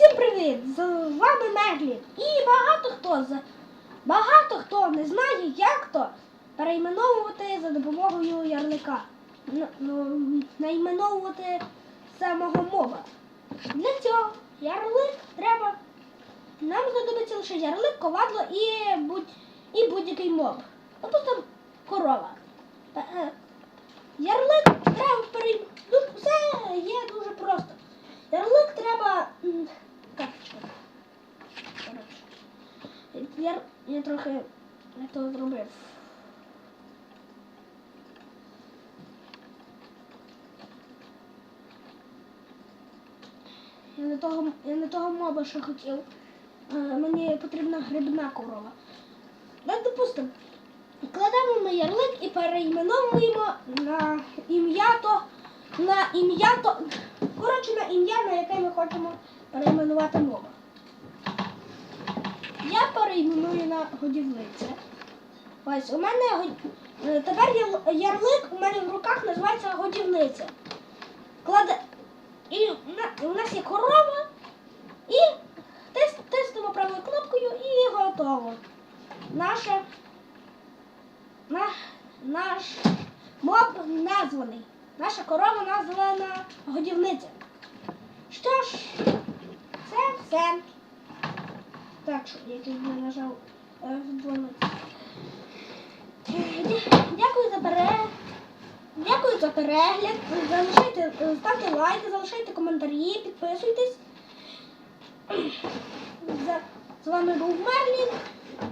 Всім привіт! З вами Мерлін. І багато хто багато хто не знає, як то перейменовувати за допомогою ярлика. Н- ну, Найменовувати самого моба. Для цього ярлик треба. Нам знадобиться лише ярлик, ковадло і, будь, і будь-який моб. Допустимо, корова. Е, е, Ярлик треба перейменувати. Все є дуже просто. Ярлик треба. м, Карточка. Коротше. Я, трохи не зробив. Я не того, я не того моба, що хотів. Е, Мені потрібна грибна корова. Ну, допустимо, кладемо ми ярлик і перейменовуємо на ім'я то на ім'я то. Коротше, на ім'я, на яке ми хочемо перейменувати моба. Я перейменую на годівниця. Ось у мене е, тепер ярлик у мене в руках називається годівниця. Кладе... І у нас є корова, і тис... тиснемо правою кнопкою і готово. Наша на, наш моб названий. Наша корова названа годівниця. Що ж, це все. Так, що я не нажав е, 12. Е, дя- Дякую за перегляд. Дякую за перегляд. Залишайте, е, ставте лайки, залишайте коментарі, підписуйтесь. З вами був Мерлін.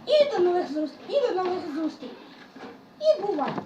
І до нових зустрічей. І до нових зустрічей. І бувайте.